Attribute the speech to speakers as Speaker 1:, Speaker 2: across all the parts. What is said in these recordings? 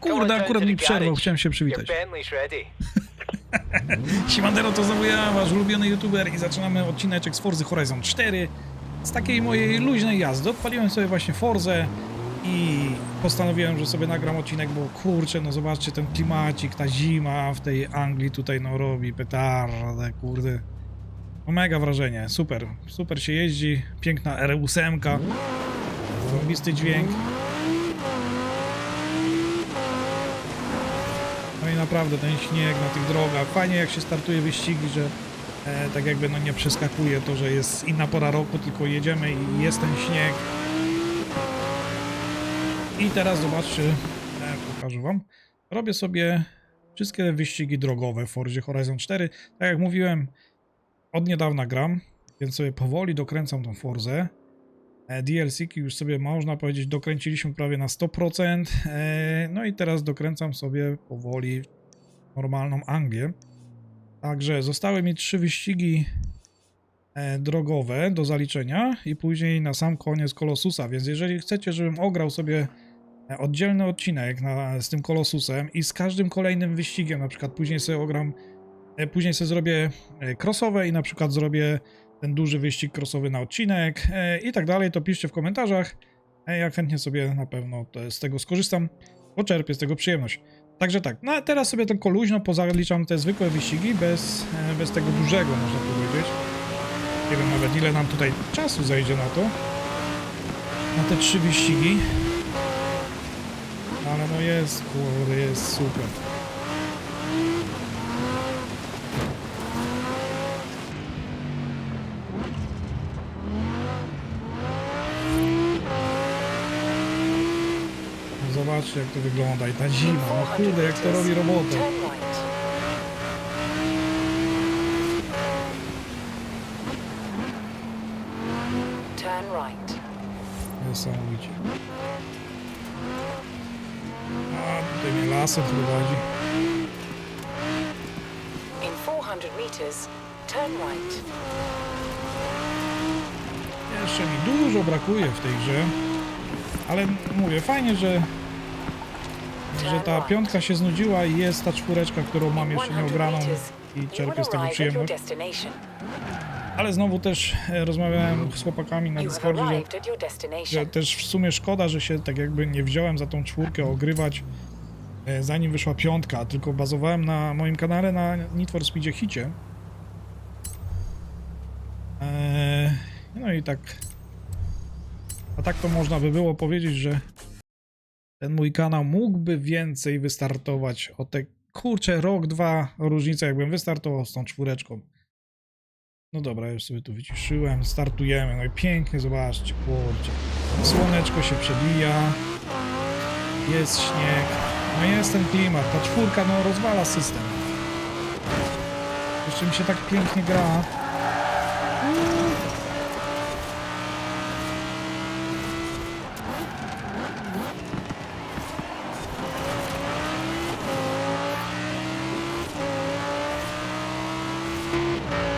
Speaker 1: Kurde, akurat mi przerwał, chciałem się przywitać. Siemandero, to znowu ja, wasz ulubiony youtuber i zaczynamy odcineczek z Forzy Horizon 4 z takiej mojej luźnej jazdy. Odpaliłem sobie właśnie Forzę i postanowiłem, że sobie nagram odcinek, bo kurczę, no zobaczcie ten klimacik, ta zima w tej Anglii tutaj no robi petardę, kurde. No mega wrażenie, super, super się jeździ, piękna R8, zarobisty dźwięk. No i naprawdę ten śnieg na tych drogach, fajnie jak się startuje wyścigi, że e, tak jakby no nie przeskakuje to, że jest inna pora roku, tylko jedziemy i jest ten śnieg. I teraz zobaczcie, e, pokażę wam. Robię sobie wszystkie wyścigi drogowe w Forzie Horizon 4. Tak jak mówiłem, od niedawna gram, więc sobie powoli dokręcam tą Forzę. E, DLC-ki już sobie można powiedzieć dokręciliśmy prawie na 100%. e, No i teraz dokręcam sobie powoli normalną Anglię. Także zostały mi trzy wyścigi e, drogowe do zaliczenia i później na sam koniec Kolosusa, więc jeżeli chcecie, żebym ograł sobie oddzielny odcinek na, z tym Kolosusem i z każdym kolejnym wyścigiem, na przykład później sobie ogram, później sobie zrobię crossowe i na przykład zrobię ten duży wyścig crossowy na odcinek e, i tak dalej, to piszcie w komentarzach. E, ja chętnie sobie na pewno z tego skorzystam, poczerpię z tego przyjemność. Także tak, no a teraz sobie tylko luźno pozaliczam te zwykłe wyścigi bez, e, bez tego dużego, można powiedzieć. Nie wiem nawet ile nam tutaj czasu zajdzie na to. Na te trzy wyścigi. Ale no jest, kurde, jest super. Zobaczcie jak to wygląda i ta zima, no kurde jak to robi robotę. Niesamowicie. A tutaj mnie lasem prowadzi.
Speaker 2: In 400 meters, turn right.
Speaker 1: Jeszcze mi dużo brakuje w tej grze. Ale mówię, fajnie, że, że ta piątka się znudziła i jest ta czwóreczka, którą mam jeszcze
Speaker 2: 100
Speaker 1: nieograną i czerpię z tego przyjemność. Ale znowu też e, rozmawiałem z chłopakami na Discordzie, że, że też w sumie szkoda, że się tak jakby nie wziąłem za tą czwórkę ogrywać e, zanim wyszła piątka, tylko bazowałem na moim kanale na Need for Speedzie Hicie. Eee, no i tak. A tak to można by było powiedzieć, że ten mój kanał mógłby więcej wystartować o te kurcze rok, dwa różnica, jakbym wystartował z tą czwóreczką. No dobra, już sobie tu wyciszyłem, startujemy, no i pięknie, zobaczcie, kurczę. Słoneczko się przebija, jest śnieg, no jest ten klimat, ta czwórka no rozwala system. Jeszcze mi się tak pięknie gra. Thank you.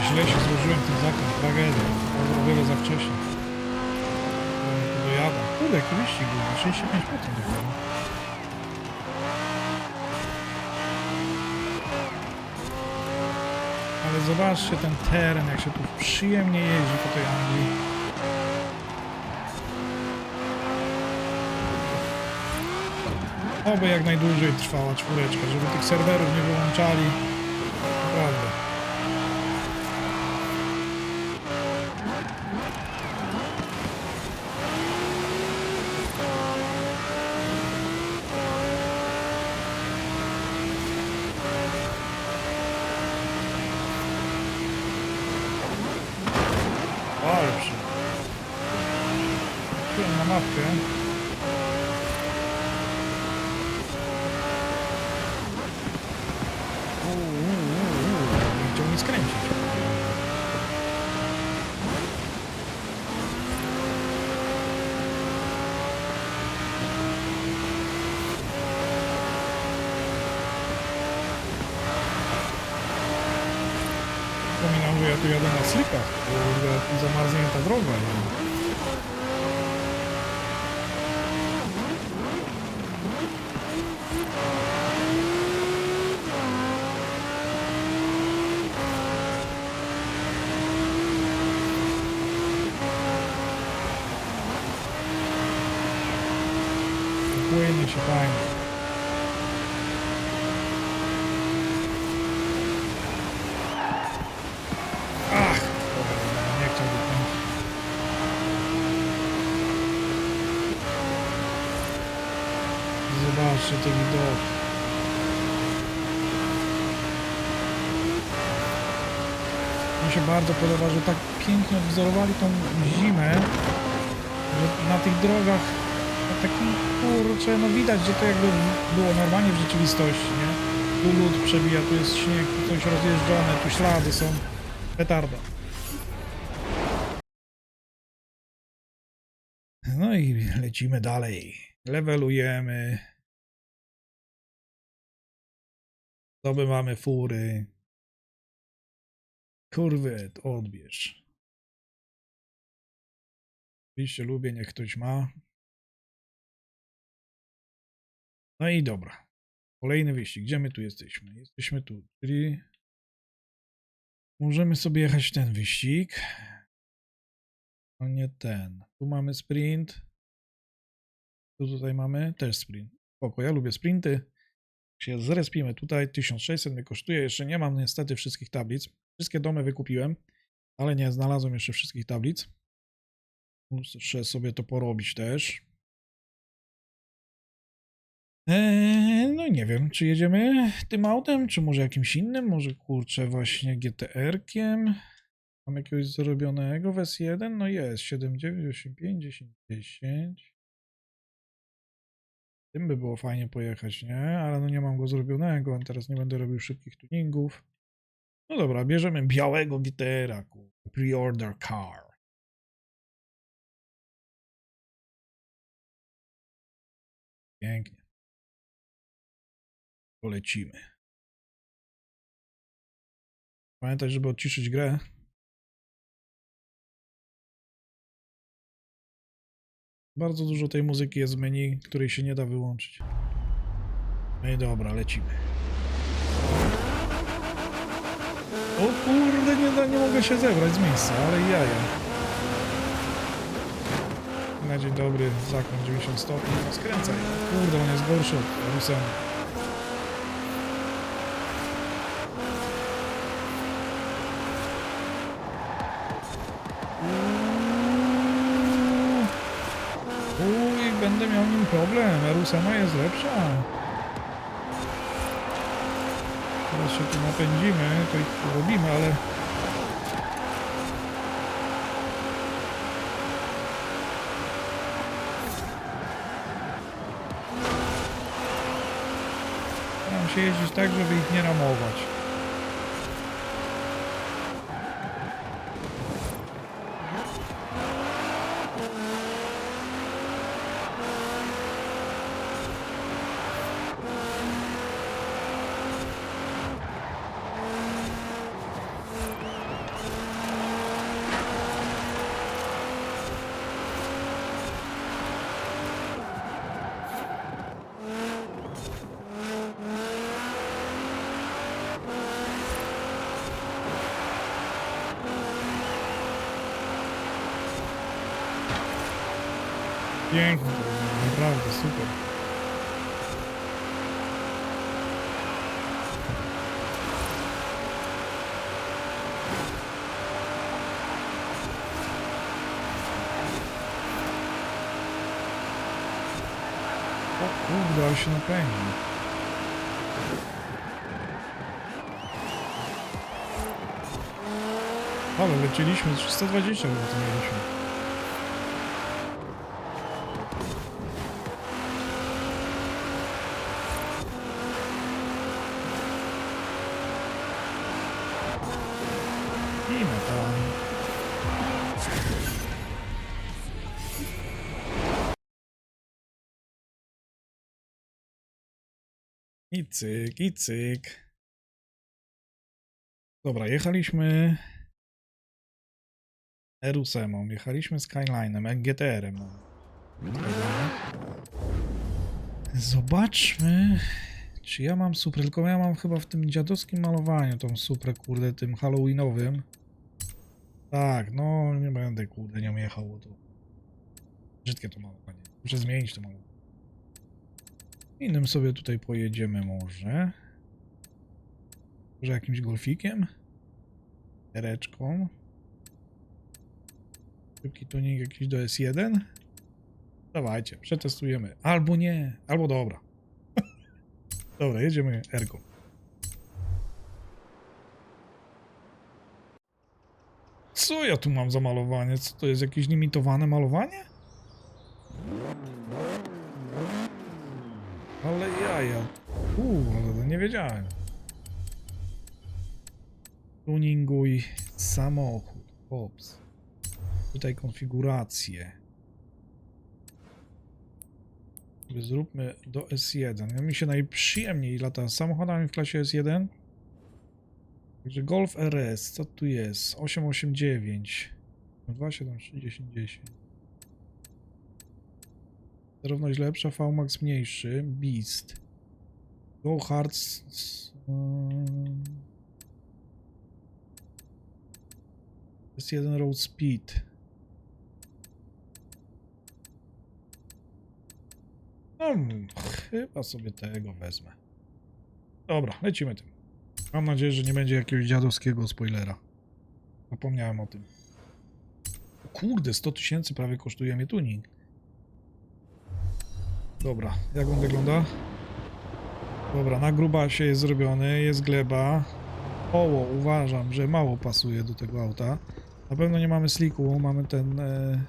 Speaker 1: Źle się złożyłem ten zakręt, tragedia. Wiele za wcześnie. Dojadę. Kurde, jaki wyścig był, 65% dopiero. Ale zobaczcie ten teren, jak się tu przyjemnie jeździ po tej Anglii. Oby jak najdłużej trwała czwóreczka, żeby tych serwerów nie wyłączali. Jadę na slipach. Kurde, tu zamarznięta droga. nie? Płynie się fajnie. Zobaczcie te widoki. Mi się bardzo podoba, że tak pięknie odwzorowali tą zimę, że na tych drogach no taki kurczę, no widać, że to jakby było normalnie w rzeczywistości, nie? Tu lód przebija, tu jest śnieg, tu coś rozjeżdżone, tu ślady są. Petarda. No i lecimy dalej. Levelujemy. Zdobywamy fury. Kurwy, odbierz. Oczywiście lubię, niech ktoś ma. No i dobra. Kolejny wyścig. Gdzie my tu jesteśmy? Jesteśmy tu, czyli możemy sobie jechać ten wyścig. No nie ten. Tu mamy sprint. Tu tutaj mamy też sprint. Spoko, ja lubię sprinty. Się zrespimy tutaj. 1600 mnie kosztuje. Jeszcze nie mam niestety wszystkich tablic. Wszystkie domy wykupiłem, ale nie znalazłem jeszcze wszystkich tablic. Muszę sobie to porobić też. Eee, no nie wiem, czy jedziemy tym autem, czy może jakimś innym, może kurczę właśnie GTR-kiem. Mam jakiegoś zrobionego w S1? No jest, 7985, 10, 10. Tym by było fajnie pojechać, nie? Ale no nie mam go zrobionego, teraz nie będę robił szybkich tuningów. No dobra, bierzemy białego kur- pre-order car. Pięknie. Polecimy. Pamiętaj, żeby odciszyć grę. Bardzo dużo tej muzyki jest w menu, której się nie da wyłączyć. No i dobra, lecimy. O kurde, nie, nie mogę się zebrać z miejsca, ale jaja. Na dzień dobry, zakręt 90 stopni, skręcaj. Kurde, on jest gorszy od problem. Erusema jest lepsza. Teraz się tu napędzimy, to ich robimy, ale... Staram się jeździć tak, żeby ich nie ramować. Pięknie, naprawdę super. O kurde, ale się napędził. Ale lecieliśmy 320 chyba to mieliśmy. I cyk, i cyk. Dobra, jechaliśmy Erusemą, jechaliśmy Skylinem, GTR-em. Zobaczmy, czy ja mam super, tylko ja mam chyba w tym dziadowskim malowaniu tą super, kurde, tym halloweenowym. Tak, no nie będę, kurde, nią jechał, bo to brzydkie to malowanie. Muszę zmienić to malowanie. Innym sobie tutaj pojedziemy może. Może jakimś golfikiem? Tereczką. Szybki tuning jakiś do S1? Dawajcie, przetestujemy. Albo nie, albo dobra. dobra, jedziemy Ergo. Co ja tu mam za malowanie? Co to jest jakieś limitowane malowanie? Ale jaja. Kurde, nie wiedziałem. Tuninguj samochód. Ops. Tutaj konfiguracje. Sobie Zróbmy do S1. Ja mi się najprzyjemniej lata samochodami w klasie S1. Także Golf RS, co tu jest? 889. 273 10 10. Sterowność lepsza, VMAX mniejszy, Beast. Go Hard. ym. Jest jeden road speed. No, mm, chyba sobie tego wezmę. Dobra, lecimy tym. Mam nadzieję, że nie będzie jakiegoś dziadowskiego spoilera. Zapomniałem o tym. O kurde, 100 tysięcy prawie kosztuje mnie tuning. Dobra, jak on wygląda? Dobra, na grubasie jest zrobiony, jest gleba. Oło, uważam, że mało pasuje do tego auta. Na pewno nie mamy sliku, mamy ten e,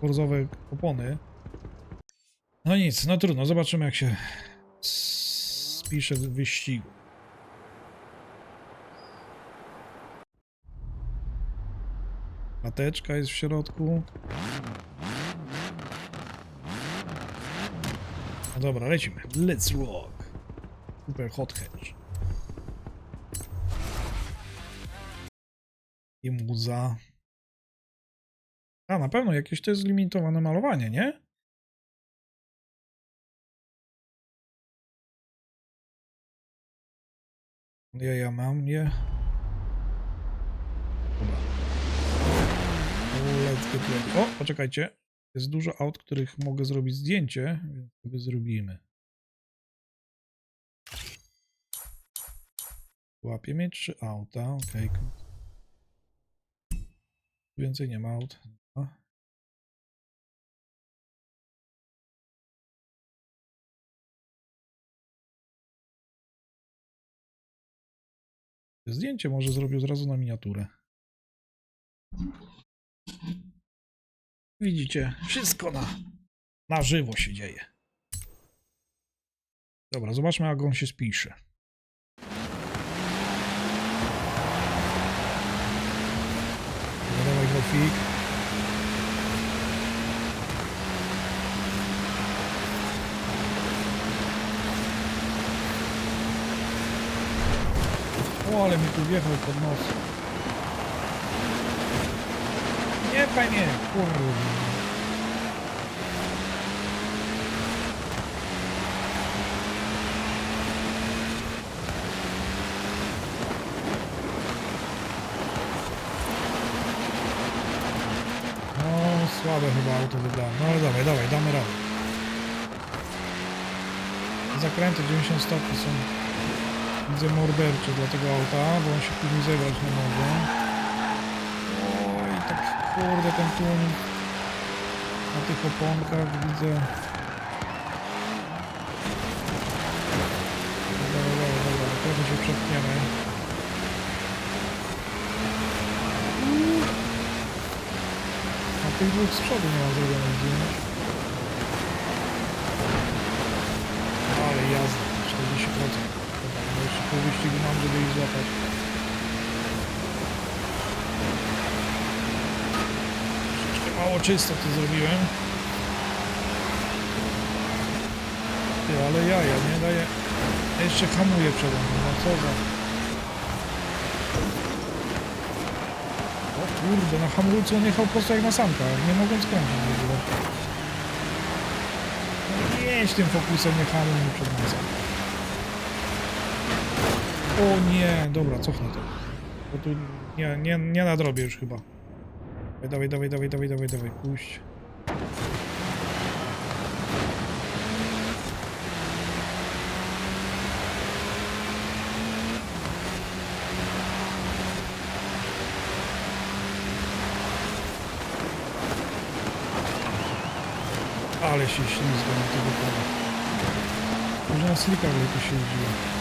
Speaker 1: forzowe opony. No nic, no trudno, zobaczymy jak się spisze w wyścigu. Pateczka jest w środku. No dobra, lecimy. Let's rock. Super hot hatch. I muza. A, na pewno jakieś to jest limitowane malowanie, nie? Ja, ja mam je. Dobra. Let's get ready. O, poczekajcie. Jest dużo aut, których mogę zrobić zdjęcie, więc sobie zrobimy. Łapię mieć trzy auta, ok. Więcej nie ma aut. Zdjęcie może zrobię od razu na miniaturę. Widzicie, wszystko na, na żywo się dzieje. Dobra, zobaczmy jak on się spisze. Dawaj grafik. O, ale mi tu wjechał pod nos. Nie, panie, kurde. No, słabe chyba auto wybrałem. No ale dawaj, dawaj, damy radę. Zakręty 90 stopni są widzę mordercze dla tego auta, bo on się później zebrać nie może. Kurde ten tłum na tych oponkach widzę. Dobra, dobra, dobra, trochę się przepchniemy. A tych dwóch z przodu nie ma zrobionych zdjęć. Ale jazda, 40%. Dobra, jeszcze pół wyścigu mam, żeby ich złapać. Mało czysto to zrobiłem. Ty, ale jaja, nie daje jeszcze hamuje przede mną, no co za... O kurde, na hamulcu on jechał po prostu jak na sankach, nie mogłem skręcić w ogóle. No tym fokusem, nie hamuj przed nosem. O nie, dobra, cofnę to. Bo tu nie, nie, nie nadrobię już chyba. Dawaj, dawaj, dawaj, dawaj, dawaj, dawaj, puść. Ale się ślizga na tego pola. Może na slikach lepiej się jeździło.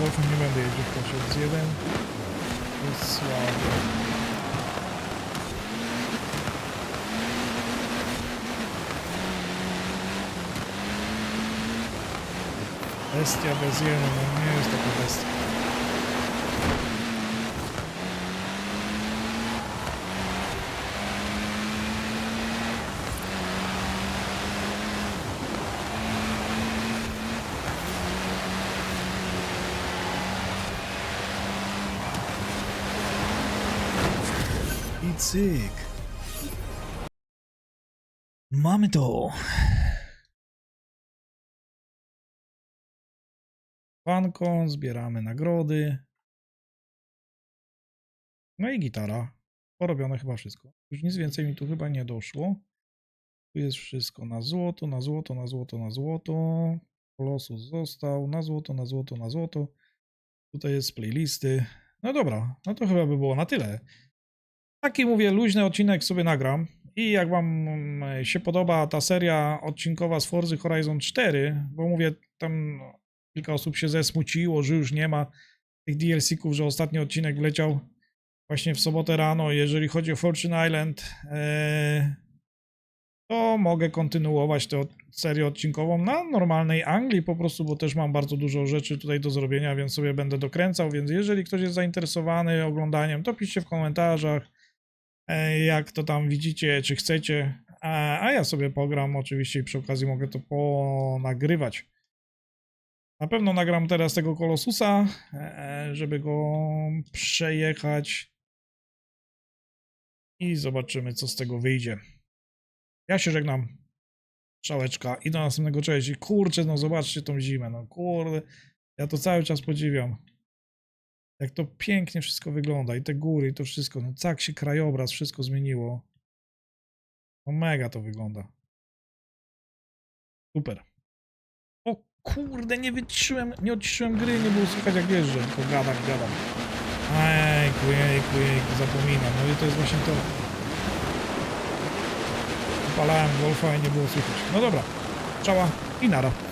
Speaker 1: Wolfem nie będę jeździł w kosie. Z jeden jest słaby. Bestia bez jeny, no nie jest taka bestia. Cyk. Mamy to. Fanką, zbieramy nagrody. No i gitara. Porobione chyba wszystko. Już nic więcej mi tu chyba nie doszło. Tu jest wszystko na złoto, na złoto, na złoto, na złoto. Kolosus został, na złoto, na złoto, na złoto. Tutaj jest z playlisty. No dobra, no to chyba by było na tyle. Taki mówię, luźny odcinek sobie nagram. I jak wam mm, się podoba ta seria odcinkowa z Forza Horizon 4, bo mówię, tam kilka osób się zesmuciło, że już nie ma tych DLC-ków, że ostatni odcinek wleciał właśnie w sobotę rano. Jeżeli chodzi o Fortune Island, e, to mogę kontynuować tę serię odcinkową na normalnej Anglii po prostu, bo też mam bardzo dużo rzeczy tutaj do zrobienia, więc sobie będę dokręcał, więc jeżeli ktoś jest zainteresowany oglądaniem, to piszcie w komentarzach, jak to tam widzicie, czy chcecie, a, a ja sobie pogram oczywiście i przy okazji mogę to ponagrywać. Na pewno nagram teraz tego Kolosusa, e, żeby go przejechać i zobaczymy, co z tego wyjdzie. Ja się żegnam. Szałeczka i do następnego cześć. I kurczę, no zobaczcie tą zimę, no kurde. Ja to cały czas podziwiam. Jak to pięknie wszystko wygląda i te góry i to wszystko. No tak się krajobraz, wszystko zmieniło. No mega to wygląda. Super. O kurde, nie wyciszyłem, nie odciszyłem gry, nie było słychać jak jeżdżę, tylko gadam, gadam. Ejku, jejku, jejku, zapominam. No i to jest właśnie to. Upalałem golfa i nie było słychać. No dobra, czała i nara.